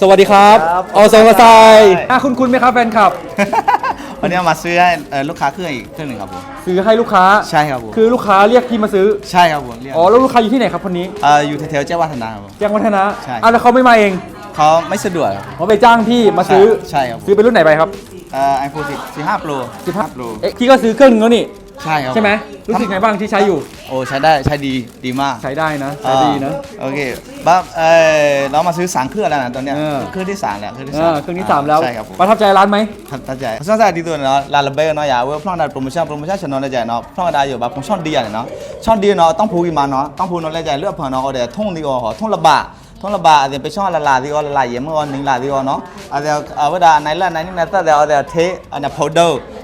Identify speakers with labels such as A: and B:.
A: สวัสดีครับ
B: ครับ
A: อสงกระไซ
B: ใช่
A: อะคุณคุณไหมครับแฟนคลับ
B: วันนี้เอามาซื้อให้เอ่อลูกค้าเครื่องอีกเครื่องหนึ่งครับผม
A: ซื้อให้ลูกค้า
B: ใช่ครับผม
A: คือลูกค้าเรียกพี่มาซื้อ
B: ใช่ครับผมเรียก
A: อ๋อ แล้วลูกค้าอยู่ที่ไหนครับคนนี้
B: เอ่ออยู่แถวๆเจ้าวัฒนาครับผม
A: แจ้งวัฒนะ
B: ใช่
A: อะแล้วเขาไม่มาเอง
B: เขาไม่สะดวกครับ
A: เขาไปจ้างพี่มาซื้อ
B: ใช่ครับผม
A: ซื้อเป็นรุ่นไหนไปครับ
B: เอ่อไอโฟนสิบห้าโปร
A: 15
B: Pro
A: เอ๊ะพี่ก็ซื้อเครื่องนึงแล้วนี่
B: ใช่ครับ
A: ใช่ไหมรู้สึกไงบ้างที่ใช้อยู่
B: โอ้ใช้ได้ใช้ดีดีมาก
A: ใช้ได้นะใช้ดีนะ
B: โอเคบ้าเออเรามาซื้อสามเครื่องแล้วนะตอนเนี้ย
A: เออ
B: เครื่องที่สามแล้วเครื่องที่
A: เอ
B: สาม
A: อเครื่องที่สามแล้ว
B: ใช่ครับผม
A: ประทับใจร้านไหม
B: ทัดทัดใจสร้างสรรค์ดีตัวเนาะลาลาเบลเนาะอย่าเว่าพลองได้โปรโมชั่นโปรโมชั่นชนนเลยใจเนาะพลองได้อยู่แบบผมช่อนดีอะเนาะช่อนดีเนาะต้องพูดมาเนาะต้องพูดเนาะเลยใจเลือกผ่านเนาะเอาเดี๋ยวท่องดีอะหอท่องระบาท่องระบาเดี๋ยวไปช่องละลาดีอะละลายเยี่ยมอะหนึ่งลาดีอะเนาะเอาเดี๋ยวเอาเวลาไหนละไหนนี่นะแต่เดี๋ยวเอาเดี๋ยวเทอันนี้พาวเดอร์พาวเดอร์